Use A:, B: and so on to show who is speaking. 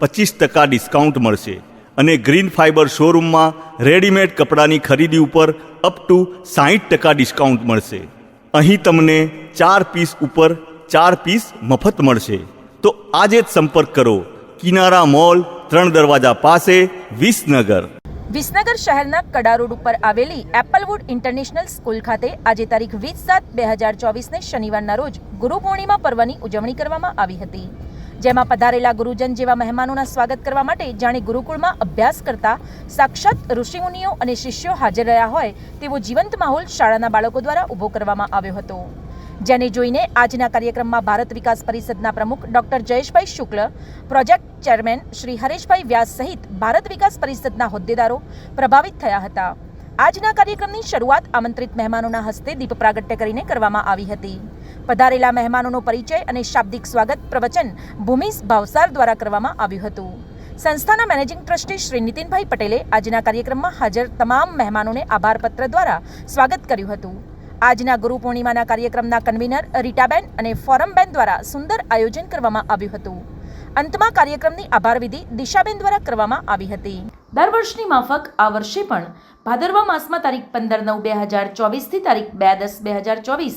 A: પચીસ ટકા ડિસ્કાઉન્ટ મળશે અને ગ્રીન ફાઇબર શોરૂમમાં રેડીમેડ કપડાની ખરીદી ઉપર અપ ટુ સાહીઠ ટકા ડિસ્કાઉન્ટ મળશે. અહીં તમને ચાર પીસ ઉપર ચાર પીસ મફત મળશે. તો આજે જ સંપર્ક કરો. કિનારા મોલ, ત્રણ દરવાજા પાસે, વિસનગર.
B: વિસનગર શહેરના કડા રોડ ઉપર આવેલી એપલવુડ ઇન્ટરનેશનલ સ્કૂલ ખાતે આજે તારીખ વીસ સાત બે હજાર ચોવીસને શનિવારના રોજ ગુરુ પૂર્ણિમા પર્વની ઉજવણી કરવામાં આવી હતી. જેમાં પધારેલા ગુરુજન જેવા મહેમાનોના સ્વાગત કરવા માટે જાણે ગુરુકુળમાં અભ્યાસ કરતા સાક્ષાત ઋષિમુનિઓ અને શિષ્યો હાજર રહ્યા હોય તેવો જીવંત માહોલ શાળાના બાળકો દ્વારા ઊભો કરવામાં આવ્યો હતો. જેને જોઈને આજના કાર્યક્રમમાં ભારત વિકાસ પરિષદના પ્રમુખ doctor Jayeshbhai Shukla, project chairman Shri Hareshbhai Vyas સહિત ભારત વિકાસ પરિષદના હોદ્દેદારો પ્રભાવિત થયા હતા. આજના કાર્યક્રમની શરૂઆત આમંત્રિત મહેમાનોના હસ્તે દીપ પ્રાગટ્ય કરીને કરવામાં આવી હતી. પધારેલા મહેમાનોનો પરિચય અને શાબ્દિક સ્વાગત પ્રવચન ભૂમિસ ભાવસાર દ્વારા કરવામાં આવ્યું હતું. સંસ્થાના મેનેજિંગ ટ્રસ્ટી શ્રી નીતિનભાઈ પટેલે આજના કાર્યક્રમમાં હાજર તમામ મહેમાનોને આભારપત્ર દ્વારા સ્વાગત કર્યું હતું. આજના ગુરુ પૂર્ણિમાના કાર્યક્રમના કન્વીનર રીટાબેન અને ફોરમબેન દ્વારા સુંદર આયોજન કરવામાં આવ્યું હતું. અંતમાં કાર્યક્રમની આભારવિધિ દિશાબેન દ્વારા કરવામાં આવી હતી. દર વર્ષની માફક આ વર્ષે પણ ભાદરવા માસમાં તારીખ પંદર નવ બે હજાર ચોવીસથી તારીખ બે દસ બે હજાર ચોવીસ